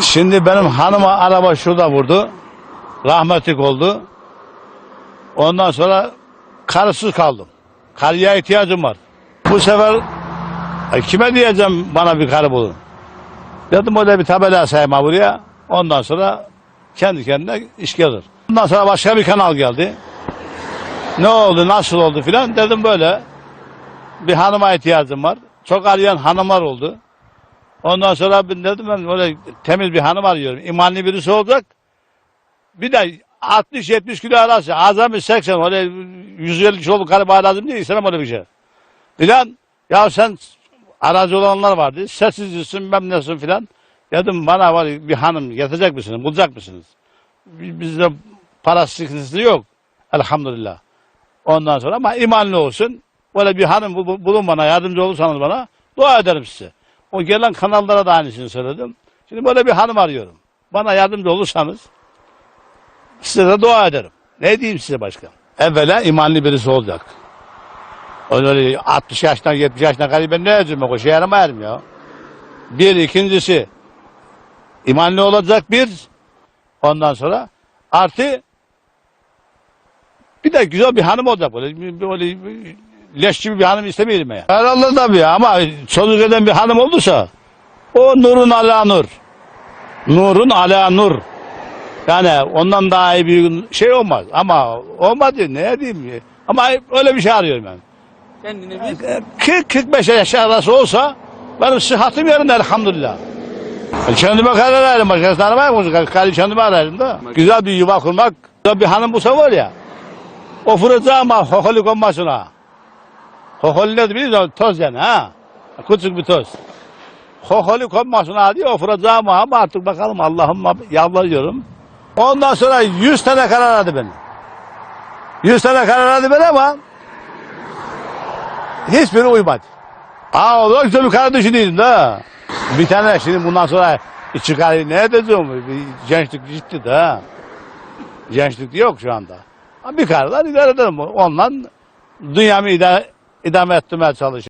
Şimdi benim hanıma araba şurada vurdu. Rahmetlik oldu. Ondan sonra karısız kaldım. Karıya ihtiyacım var. Bu sefer e, kime diyeceğim bana bir karı bulun. Dedim öyle bir tabela sayma buraya. Ondan sonra kendi kendine iş gelir. Ondan sonra başka bir kanal geldi. Ne oldu, nasıl oldu filan dedim böyle. Bir hanıma ihtiyacım var. Çok arayan hanımlar oldu. Ondan sonra ben dedim ben öyle temiz bir hanım arıyorum. İmanlı birisi olacak. Bir de 60-70 kilo arası. Azami 80 öyle 150 kiloluk karı bana lazım değil. İstemem öyle bir şey. Filan ya sen aracı olanlar vardı. Sessizcisin bilmem nesin filan. Dedim bana var bir hanım getirecek misiniz? Bulacak mısınız? Bi- Bizde para sıkıntısı yok. Elhamdülillah. Ondan sonra ama imanlı olsun. Böyle bir hanım bu- bu- bulun bana yardımcı olursanız bana dua ederim size. O gelen kanallara da aynısını söyledim. Şimdi böyle bir hanım arıyorum. Bana yardımcı olursanız size de dua ederim. Ne diyeyim size başka? Evvela imanlı birisi olacak. Öyle 60 yaşından 70 yaşından kadar ben ne edeceğim? O şey yaramayarım ya. Bir, ikincisi imanlı olacak bir. Ondan sonra artı bir de güzel bir hanım olacak böyle. böyle leş gibi bir hanım istemiyorum ya. Herhalde tabii ama çocuk eden bir hanım olursa o nurun ala nur. Nurun ala nur. Yani ondan daha iyi bir şey olmaz. Ama olmadı ne diyeyim. Ama öyle bir şey arıyorum ben. Kendine bir 40-45 yaş arası olsa benim sıhhatim yerinde elhamdülillah. Ben kendime karar verdim. Başkasını aramayayım. Karı kendime ararım da. Güzel bir yuva kurmak. Güzel bir hanım bulsa var ya. O fıracağım ama hoholik olmasın ha. Hoholik nedir biliyor? Toz yani ha. Küçük bir toz. Hoholik olmasın ha diye o fıracağım ama artık bakalım Allah'ım yalvarıyorum. Ondan sonra 100 tane karar aradı beni. 100 tane karar aradı beni ama hiçbiri uymadı. Aa o da güzel bir karar düşünüyordum da. Bir tane şimdi bundan sonra çıkar ne? Bir gençlik gitti de. Gençlik yok şu anda. Bir kararlar idare ederim. Ondan dünyamı idare, idame ettirmeye çalışıyorum.